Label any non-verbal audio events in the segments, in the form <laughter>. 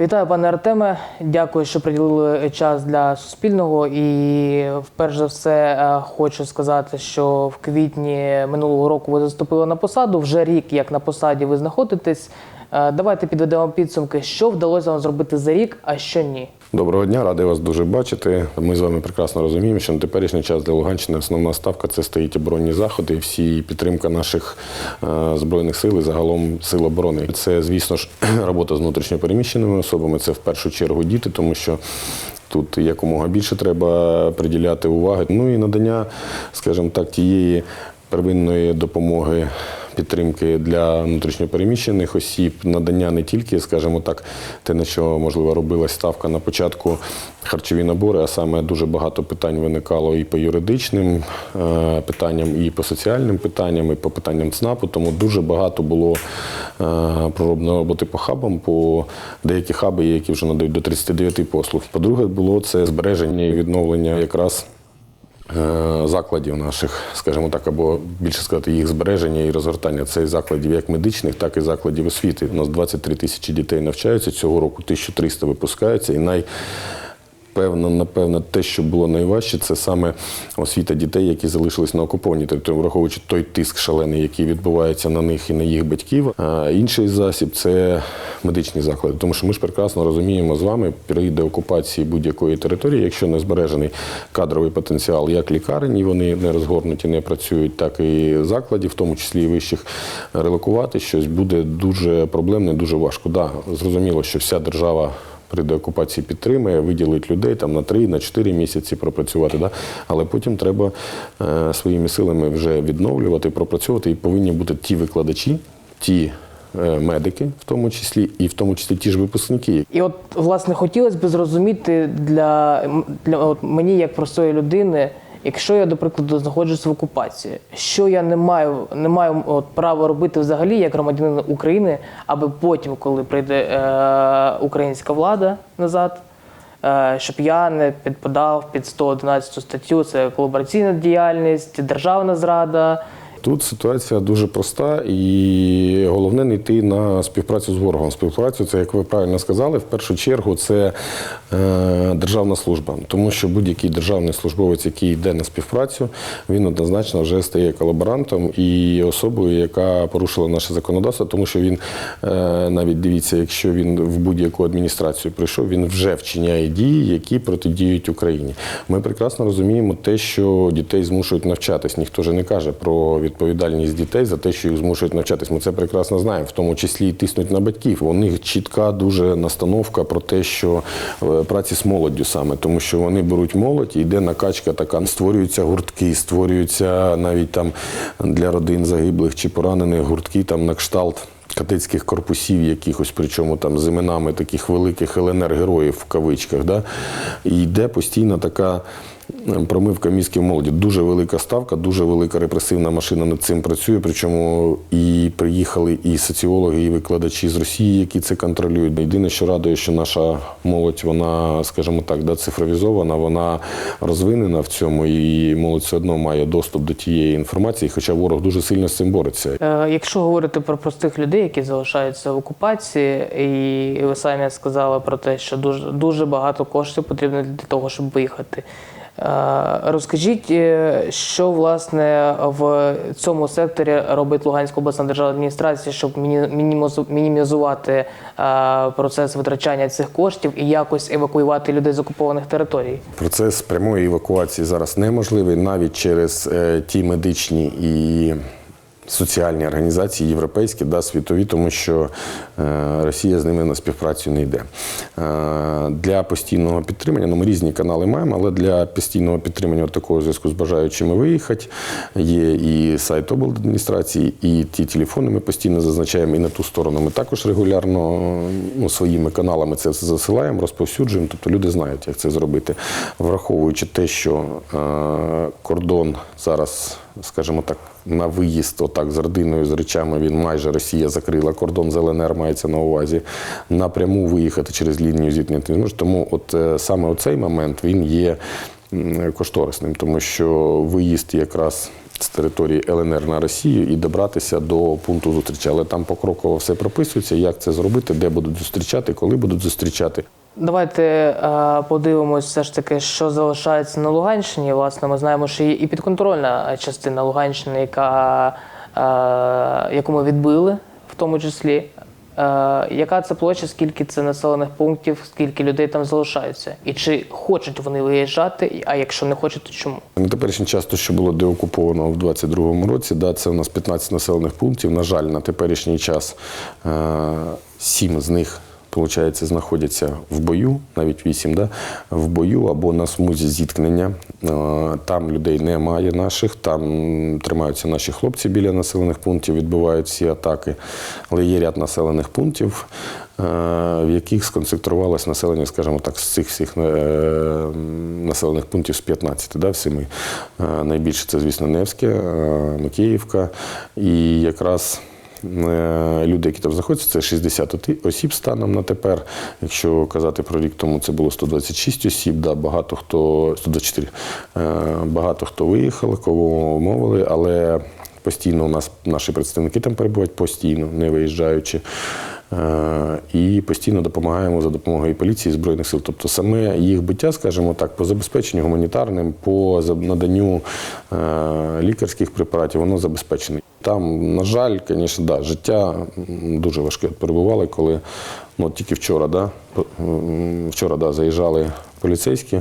Вітаю, пане Артеме. Дякую, що приділили час для Суспільного. І вперше за все е, хочу сказати, що в квітні минулого року ви заступили на посаду. Вже рік, як на посаді, ви знаходитесь. Е, Давайте підведемо підсумки, що вдалося вам зробити за рік, а що ні. Доброго дня, радий вас дуже бачити. Ми з вами прекрасно розуміємо, що на теперішній час для Луганщини основна ставка це стоїть оборонні заходи, і всі підтримка наших е, збройних сил і загалом сил оборони. Це, звісно ж, <clears throat> робота з внутрішньопереміщеними особами. Це в першу чергу діти, тому що. Тут якомога більше треба приділяти уваги. Ну і надання, скажімо так, тієї первинної допомоги. Підтримки для внутрішньопереміщених осіб, надання не тільки, скажімо так, те, на що можливо робилась ставка на початку харчові набори, а саме дуже багато питань виникало і по юридичним е, питанням, і по соціальним питанням, і по питанням ЦНАПу. Тому дуже багато було е, проробної роботи по хабам, по деякі хаби, які вже надають до 39 послуг. По-друге, було це збереження і відновлення якраз. Е, закладів наших, скажімо так, або більше сказати, їх збереження і розгортання цих закладів, як медичних, так і закладів освіти. У нас 23 тисячі дітей навчаються цього року, 1300 випускаються, і най Певно, напевно, те, що було найважче, це саме освіта дітей, які залишились на окупованій території, враховуючи той тиск шалений, який відбувається на них і на їх батьків. А інший засіб це медичні заклади. Тому що ми ж прекрасно розуміємо з вами, при деокупації будь-якої території, якщо не збережений кадровий потенціал, як лікарень, і вони не розгорнуті, не працюють, так і закладів, в тому числі і вищих, релокувати щось буде дуже проблемно, дуже важко. Да, зрозуміло, що вся держава при деокупації підтримує, виділить людей там на 3, на 4 місяці пропрацювати. Да? Але потім треба е, своїми силами вже відновлювати, пропрацьовувати, і повинні бути ті викладачі, ті е, медики, в тому числі, і в тому числі ті ж випускники, І от, власне, хотілося б зрозуміти для, для от мені, як простої людини, якщо я, до прикладу, знаходжусь в окупації, що я не маю, не маю от, права робити взагалі як громадянин України, аби потім, коли прийде е, українська влада назад, е, щоб я не підпадав під 111 статтю, це колабораційна діяльність, державна зрада. Тут ситуація дуже проста, і головне не йти на співпрацю з ворогом. Співпрацю це, як ви правильно сказали, в першу чергу це е, державна служба, тому що будь-який державний службовець, який йде на співпрацю, він однозначно вже стає колаборантом і особою, яка порушила наше законодавство, тому що він е, навіть дивіться, якщо він в будь-яку адміністрацію прийшов, він вже вчиняє дії, які протидіють Україні. Ми прекрасно розуміємо те, що дітей змушують навчатись. Ніхто ж не каже про відповідальність дітей за те, що їх змушують навчатись. Ми це прекрасно знаємо, в тому числі і тиснуть на батьків. У них чітка дуже настановка про те, що е, праці з молоддю саме, тому що вони беруть молодь, і йде накачка така, створюються гуртки, створюються навіть там для родин загиблих чи поранених гуртки там на кшталт. Катецьких корпусів якихось, причому там з іменами таких великих ЛНР-героїв в кавичках. Да? І йде постійно така промивка мізків молоді. Дуже велика ставка, дуже велика репресивна машина над цим працює. Причому і приїхали і соціологи, і викладачі з Росії, які це контролюють. Єдине, що радує, що наша молодь, вона, скажімо так, да, цифровізована, вона розвинена в цьому, і молодь все одно має доступ до тієї інформації, хоча ворог дуже сильно з цим бореться. Е, Якщо говорити про простих людей, які залишаються в окупації, і ви самі сказали про те, що дуже дуже багато коштів потрібно для того, щоб виїхати. Е, Розкажіть, е, що власне в цьому секторі робить Луганська обласна державна адміністрація, щоб міні- мінімізувати е, процес витрачання цих коштів і якось евакуювати людей з окупованих територій? Процес прямої евакуації зараз неможливий навіть через ті медичні і соціальні організації європейські, да, світові, тому що е, Росія з ними на співпрацю не йде. Е, для постійного підтримання, ну ми різні канали маємо, але для постійного підтримання такого зв'язку з бажаючими виїхати є і сайт обладміністрації, і ті телефони ми постійно зазначаємо, і на ту сторону ми також регулярно ну, своїми каналами це все засилаємо, розповсюджуємо, тобто люди знають, як це зробити. Враховуючи те, що е, кордон зараз, скажімо так, на виїзд, отак з родиною, з речами, він майже Росія закрила кордон з ЛНР, мається на увазі. Напряму виїхати через лінію зіткнення не. Тому от е, саме оцей момент він є кошторисним, тому що виїзд якраз з території ЛНР на Росію і добратися до пункту зустрічі. Але там покроково все прописується, як це зробити, де будуть зустрічати, коли будуть зустрічати. Давайте е, подивимось все ж таки, що залишається на Луганщині. Власне, ми знаємо, що є і підконтрольна частина Луганщини, яка, е, яку ми відбили, в тому числі. Е, яка це площа, скільки це населених пунктів, скільки людей там залишається? І чи хочуть вони виїжджати, а якщо не хочуть, то чому? На теперішній час, то, що було деокуповано в 22-му році, да, це у нас 15 населених пунктів. На жаль, на теперішній час е, 7 з них. Получається, знаходяться в бою, навіть вісім, да, в бою або на смузі зіткнення. Е, Там людей немає наших, там тримаються наші хлопці біля населених пунктів, відбивають всі атаки. Але є ряд населених пунктів, е, в яких сконцентрувалось населення, скажімо так, з цих всіх е, населених пунктів з 15, да, в семи. Е, Найбільше це, звісно, Невське, Микіївка. І якраз Люди, які там знаходяться, це 60 осіб станом на тепер. Якщо казати про рік тому, це було 126 осіб, да, багато хто 124, Е, багато хто виїхали, кого мовили, але постійно у нас наші представники там перебувають постійно, не виїжджаючи. Е, І постійно допомагаємо за допомогою поліції збройних сил. Тобто саме їх буття, скажімо так, по забезпеченню гуманітарним, по наданню е, лікарських препаратів, воно забезпечене. Там, на жаль, звісно, да, життя дуже важке. Перебували, коли ну, тільки вчора, да, вчора да, заїжджали поліцейські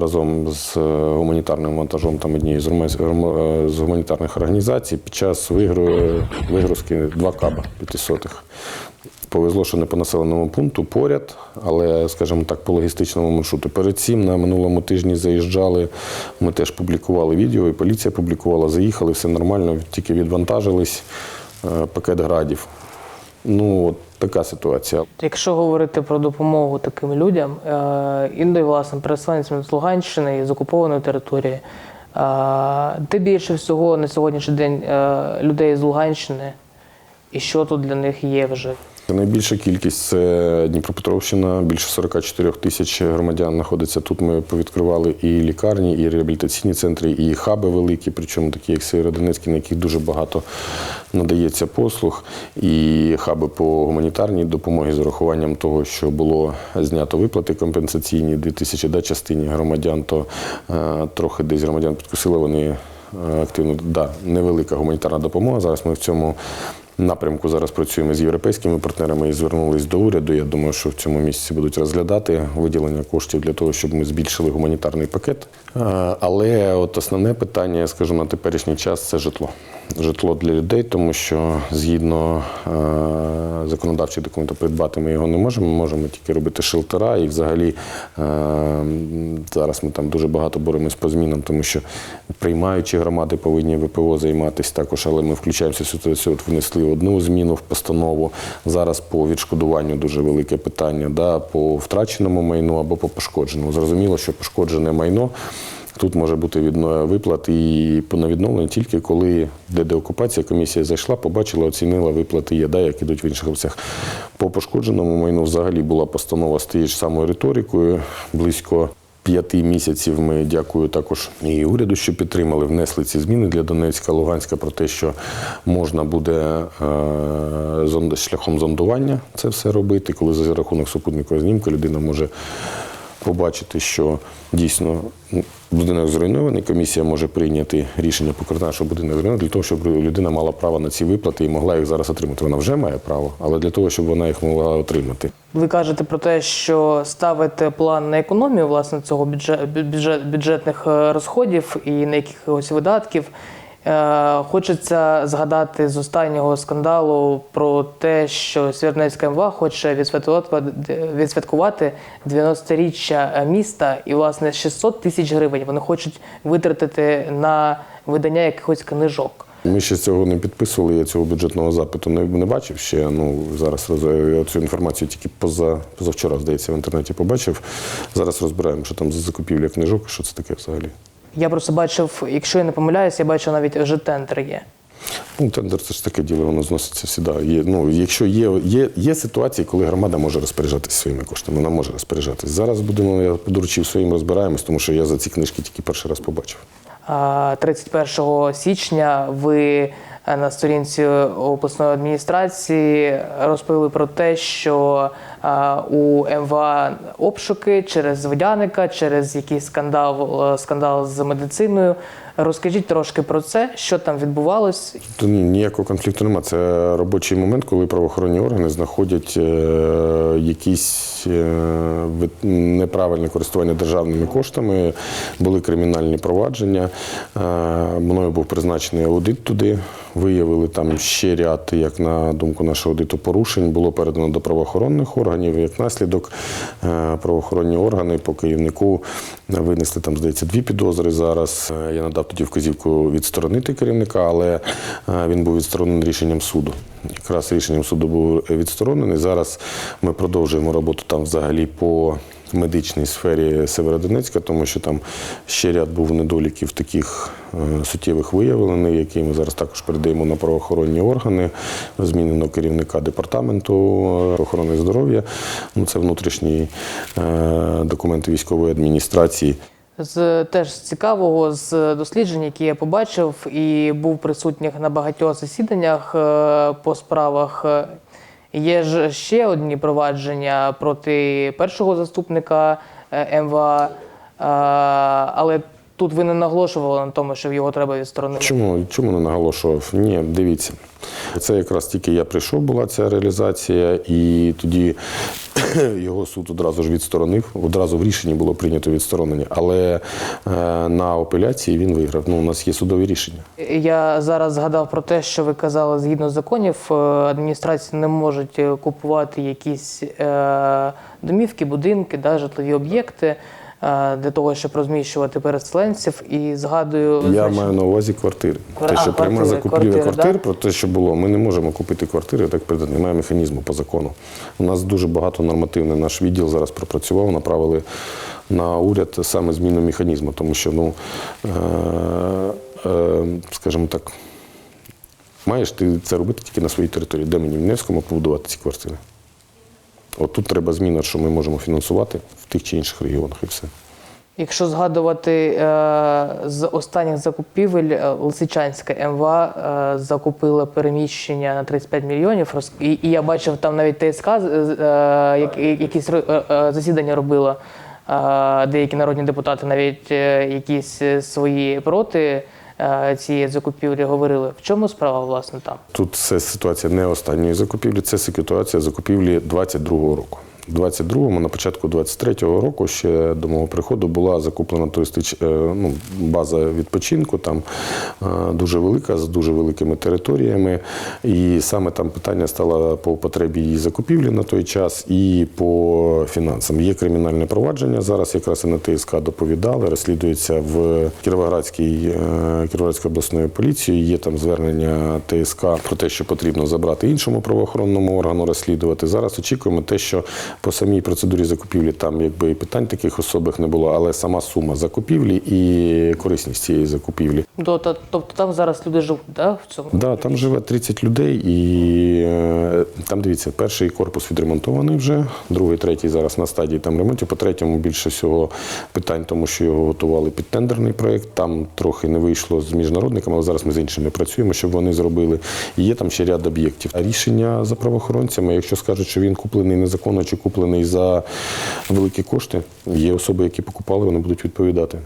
разом з е, гуманітарним вантажом там однієї з, е, з гуманітарних організацій під час вигру- вигрузки два каба п'ятисотих. Повезло, що не по населеному пункту поряд, але, скажімо так, по логістичному маршруту. Перед цим на минулому тижні заїжджали. Ми теж публікували відео, і поліція публікувала. Заїхали, все нормально, тільки відвантажились е, пакет градів. Ну, от така ситуація. Якщо говорити про допомогу таким людям, інди, іноді, власне, переселенцям з Луганщини і з окупованої території, е, де більше всього на сьогоднішній день е, людей з Луганщини, і що тут для них є вже? Найбільша кількість це Дніпропетровщина. Більше 44 тисяч громадян знаходиться тут. Ми повідкривали і лікарні, і реабілітаційні центри, і хаби великі, причому такі, як Сєвєродонецький, на яких дуже багато надається послуг, і хаби по гуманітарній допомогі з урахуванням того, що було знято виплати компенсаційні 2000 да, частині громадян, то е, трохи десь громадян підкусили вони е, активно. Да, невелика гуманітарна допомога. Зараз ми в цьому напрямку зараз працюємо з європейськими партнерами і звернулись до уряду. Я думаю, що в цьому місяці будуть розглядати виділення коштів для того, щоб ми збільшили гуманітарний пакет. Е, Але от основне питання, скажімо, на теперішній час це житло. Житло для людей, тому що згідно е, законодавчих документів придбати ми його не можемо. Ми можемо тільки робити шелтера. І взагалі е, зараз ми там дуже багато боремось по змінам, тому що приймаючі громади повинні ВПО займатися також, але ми включаємося в ситуацію. От внесли одну зміну в постанову. Зараз по відшкодуванню дуже велике питання, да, по втраченому майну або по пошкодженому. Зрозуміло, що пошкоджене майно. Тут може бути відно- виплат і по- на відновлення тільки коли де деокупація комісія зайшла, побачила, оцінила виплати є, да, як ідуть в інших областях. По пошкодженому майну взагалі була постанова з тією ж самою риторикою. Близько п'яти місяців ми дякую також і уряду, що підтримали, внесли ці зміни для Донецька, Луганська про те, що можна буде е, шляхом зондування це все робити, коли за рахунок супутникової знімки людина може побачити, що дійсно будинок зруйнований, комісія може прийняти рішення покарання, що будинок зруйнований, для того, щоб людина мала право на ці виплати і могла їх зараз отримати. Вона вже має право, але для того, щоб вона їх могла отримати. Ви кажете про те, що ставите план на економію власне цього бюджет, бюджет, бюджетних е, розходів і на якихось видатків. Е, Хочеться згадати з останнього скандалу про те, що Сєвєродонецька МВА хоче відсвяткувати 90-річчя міста, і власне 600 тисяч гривень вони хочуть витратити на видання якихось книжок. Ми ще цього не підписували. Я цього бюджетного запиту не, не бачив ще. Ну зараз я цю інформацію тільки поза позавчора, здається, в інтернеті побачив. Зараз розбираємо, що там за закупівля книжок, що це таке взагалі. Я просто бачив, якщо я не помиляюсь, я бачив навіть вже тендер є. Ну, тендер це ж таке діло, воно зноситься всіда. Є, ну, якщо є, є, є ситуації, коли громада може розпоряджатися своїми коштами, вона може розпоряджатися. Зараз будемо, я доручив своїм розбираємось, тому що я за ці книжки тільки перший раз побачив. 31 січня ви е, на сторінці обласної адміністрації розповіли про те, що у МВА обшуки через водяника, через якийсь скандал, е, скандал з медициною. Розкажіть трошки про це, що там відбувалось, ні, ніякого конфлікту немає. Це робочий момент, коли правоохоронні органи знаходять е, якісь е, неправильне користування державними коштами, були кримінальні провадження. Е, мною був призначений аудит туди. Виявили там ще ряд, як на думку нашого аудиту, порушень. Було передано до правоохоронних органів. Як наслідок, правоохоронні органи по керівнику винесли там, здається, дві підозри зараз. Я надав тоді вказівку відсторонити керівника, але е, він був відсторонений рішенням суду. Якраз рішенням суду був відсторонений. Зараз ми продовжуємо роботу там взагалі по медичній сфері Северодонецька, тому що там ще ряд був недоліків таких е, суттєвих виявлений, які ми зараз також передаємо на правоохоронні органи. Змінено керівника департаменту е, охорони здоров'я. Ну, це внутрішні документи військової адміністрації. З теж цікавого з досліджень, які я побачив, і був присутніх на багатьох засіданнях е, по справах. Є ж ще одні провадження проти першого заступника е, МВА, е, але тут ви не наголошували на тому, що його треба відсторонити. Чому, чому не наголошував? Ні, дивіться. Це якраз тільки я прийшов, була ця реалізація, і тоді <coughs> його суд одразу ж відсторонив. Одразу в рішенні було прийнято відсторонення. Але е, на апеляції він виграв. Ну, у нас є судові рішення. Я зараз згадав про те, що ви казали, згідно законів, е, адміністрації не можуть е, купувати якісь домівки, будинки, да, житлові об'єкти для того, щоб розміщувати переселенців. І згадую, Я значить, маю на увазі квартири. Квар- Те, а, що пряма квартири, закупівля квартири, квартир, да? про те, що було, ми не можемо купити квартири, так придати. Немає механізму по закону. У нас дуже багато нормативний наш відділ зараз пропрацював, направили на уряд саме зміну механізму, тому що, ну, е, е, скажімо так, маєш ти це робити тільки на своїй території. Де мені в Невському побудувати ці квартири? От тут треба зміна, що ми можемо фінансувати в тих чи інших регіонах і все. якщо згадувати е, з останніх закупівель, е, Лисичанська МВА е, закупила переміщення на 35 мільйонів. Роз- І, я бачив там навіть ТСК як- якісь засідання робила. Деякі народні депутати навіть якісь свої проти цієї закупівлі говорили. В чому справа власне там? Тут це ситуація не останньої закупівлі, це ситуація закупівлі 22-го року. У 22-му, на початку 23-го року, ще до мого приходу була закуплена туристич... е, ну, база відпочинку, там е, дуже велика, з дуже великими територіями. І саме там питання стало по потребі її закупівлі на той час і по фінансам. Є кримінальне провадження. Зараз якраз і на ТСК доповідали, розслідується в Кіровоградській е, Кіровоградською обласною поліцією. Є там звернення ТСК про те, що потрібно забрати іншому правоохоронному органу розслідувати. Зараз очікуємо те, що по самій процедурі закупівлі там якби і питань таких особих не було, але сама сума закупівлі і корисність цієї закупівлі. Тобто, тобто там зараз люди живуть, да, в цьому? Да, там живе 30 людей, і е, там дивіться, перший корпус відремонтований вже, другий, третій зараз на стадії там ремонту. По третьому більше всього питань, тому що його готували під тендерний проєкт. Там трохи не вийшло з міжнародниками, але зараз ми з іншими працюємо, щоб вони зробили. І є там ще ряд об'єктів. Рішення за правоохоронцями, якщо скажуть, що він куплений незаконно чи куплений за великі кошти, є особи, які покупали, вони будуть відповідати.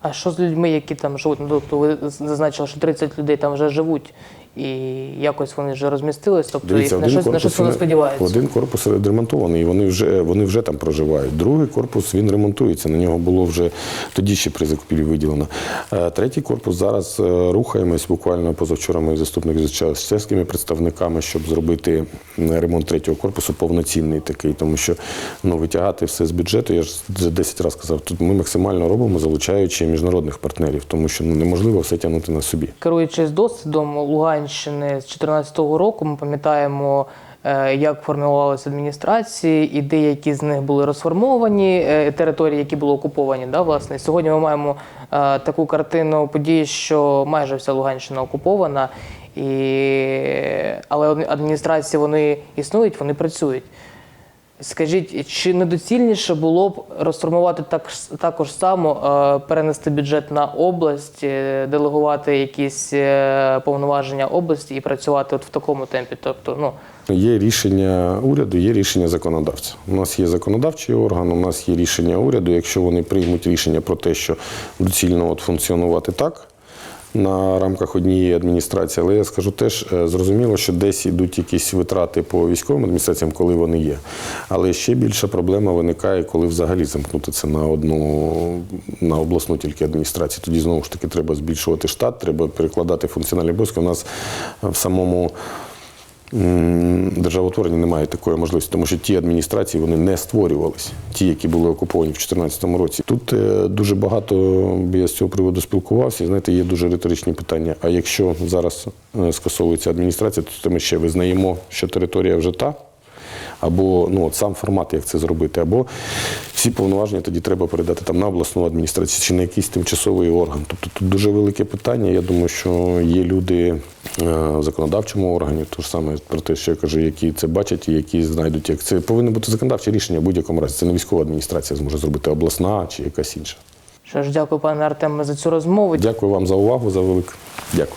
А що з людьми, які там живуть? Ну, тобто ви зазначили, що 30 людей там вже живуть, і якось вони вже розмістились, тобто Дивіться, їх на щось, на щось вони сподіваються. один корпус відремонтований, і вони вже, вони вже там проживають. Другий корпус він ремонтується. На нього було вже тоді ще при закупівлі виділено. Е, Третій корпус зараз е, рухаємось. Буквально позавчора ми заступник зустрічалися з чеськими представниками, щоб зробити ремонт третього корпусу повноцінний такий, тому що ну, витягати все з бюджету. Я ж вже 10 разів казав, тут ми максимально робимо, залучаючи міжнародних партнерів, тому що ну, неможливо все тягнути на собі. Керуючись досвідом Луганщини з 2014 року, ми пам'ятаємо, е, як формувалися адміністрації, і деякі з них були розформовані, е, території, які були окуповані. Да, власне. Сьогодні ми маємо е, таку картину події, що майже вся Луганщина окупована, і... але адміністрації вони існують, вони працюють. Скажіть, чи недоцільніше було б розформувати так, також само, е, перенести бюджет на область, е, делегувати якісь е, повноваження області і працювати от в такому темпі? Тобто, ну, Є рішення уряду, є рішення законодавця. У нас є законодавчий орган, у нас є рішення уряду. Якщо вони приймуть рішення про те, що доцільно от функціонувати так на рамках однієї адміністрації, але я скажу теж е, зрозуміло, що десь йдуть якісь витрати по військовим адміністраціям, коли вони є. Але ще більша проблема виникає, коли взагалі замкнути це на одну на обласну тільки адміністрацію. Тоді знову ж таки треба збільшувати штат, треба перекладати функціональні обов'язки. У нас в самому Державотворення немає такої можливості, тому що ті адміністрації вони не створювалися, ті, які були окуповані в 2014 році. Тут е, дуже багато я з цього приводу спілкувався. Знаєте, є дуже риторичні питання. А якщо зараз е, скасовується адміністрація, то ми ще визнаємо, що територія вже та. Або ну от сам формат, як це зробити, або всі повноваження тоді треба передати там на обласну адміністрацію чи на якийсь тимчасовий орган. Тобто тут дуже велике питання. Я думаю, що є люди е, в законодавчому органі, то ж саме про те, що я кажу, які це бачать і які знайдуть, як це повинно бути законодавче рішення в будь-якому разі. Це не військова адміністрація зможе зробити обласна чи якась інша. що ж, дякую, пане Артеме, за цю розмову. Дякую вам за увагу, за велике. Дякую.